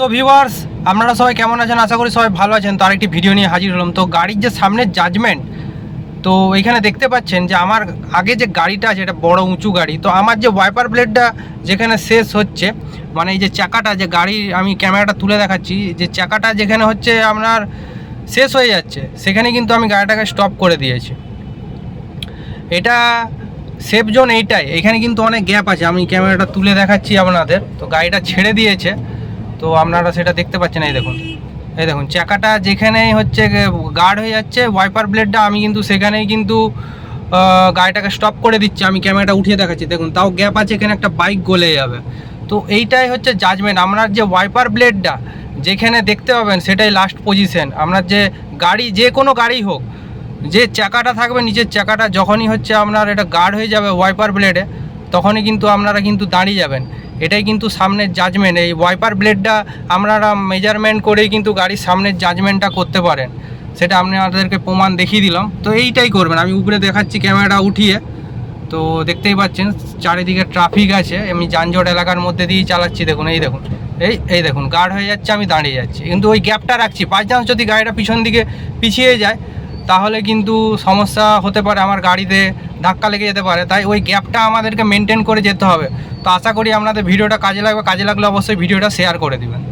তো ভিউয়ার্স আপনারা সবাই কেমন আছেন? আশা করি সবাই ভালো আছেন। তো আরেকটি ভিডিও নিয়ে হাজির হলাম। তো গাড়ির যে সামনের জাজমেন্ট তো এখানে দেখতে পাচ্ছেন যে আমার আগে যে গাড়িটা আছে, এটা বড় উঁচু গাড়ি। তো আমার যে ওয়াইপার ব্লেডটা যেখানে শেষ হচ্ছে মানে এই যে চাকাটা, যে গাড়ি আমি ক্যামেরাটা তুলে দেখাচ্ছি, যে চাকাটা যেখানে হচ্ছে আপনার শেষ হয়ে যাচ্ছে, সেখানে কিন্তু আমি গাড়িটাকে স্টপ করে দিয়েছি। এটা সেফ জোন এইটাই। এখানে কিন্তু অনেক গ্যাপ আছে। আমি ক্যামেরাটা তুলে দেখাচ্ছি আপনাদের। তো গাড়িটা ছেড়ে দিয়েছে। তো আপনারা সেটা দেখতে পাচ্ছেন, এই দেখুন। এই দেখুন, চাকাটা যেখানেই হচ্ছে গার্ড হয়ে যাচ্ছে ওয়াইপার ব্লেডটা আমি কিন্তু সেখানেই কিন্তু গাড়িটাকে স্টপ করে দিচ্ছি। আমি ক্যামেরাটা উঠিয়ে দেখাচ্ছি। দেখুন, তাও গ্যাপ আছে, এখানে একটা বাইক গলে যাবে। তো এইটাই হচ্ছে জাজমেন্ট আপনার যে ওয়াইপার ব্লেডটা যেখানে দেখতে পাবেন, সেটাই লাস্ট পজিশন আপনার যে গাড়ি, যে কোনো গাড়ি হোক, যে চাকাটা থাকবে, নিচের চাকাটা, যখনই হচ্ছে আপনার এটা গার্ড হয়ে যাবে ওয়াইপার ব্লেডে তখনই কিন্তু আপনারা কিন্তু দাঁড়িয়ে যাবেন। এটাই কিন্তু সামনের জাজমেন্ট এই ওয়াইপার ব্লেডটা আপনারা মেজারমেন্ট করেই কিন্তু গাড়ির সামনের জাজমেন্টটা করতে পারেন। সেটা আপনি আপনাদেরকে প্রমাণ দেখিয়ে দিলাম। তো এইটাই করবেন। আমি উপরে দেখাচ্ছি ক্যামেরাটা উঠিয়ে। তো দেখতেই পাচ্ছেন, চারিদিকে ট্রাফিক আছে। আমি যানজট এলাকার মধ্যে দিয়েই চালাচ্ছি। দেখুন, এই দেখুন। এই এই দেখুন গার্ড হয়ে যাচ্ছে, আমি দাঁড়িয়ে যাচ্ছি। কিন্তু ওই গ্যাপটা রাখছি। বাই চান্স যদি গাড়িটা পিছন দিকে পিছিয়ে যায় তাহলে কিন্তু সমস্যা হতে পারে, আমার গাড়িতে ধাক্কা লেগে যেতে পারে। তাই ওই গ্যাপটা আমাদেরকে মেনটেন করে যেতে হবে। তো আশা করি আপনাদের ভিডিওটা কাজে লাগবে। কাজে লাগলে অবশ্যই ভিডিওটা শেয়ার করে দিবেন।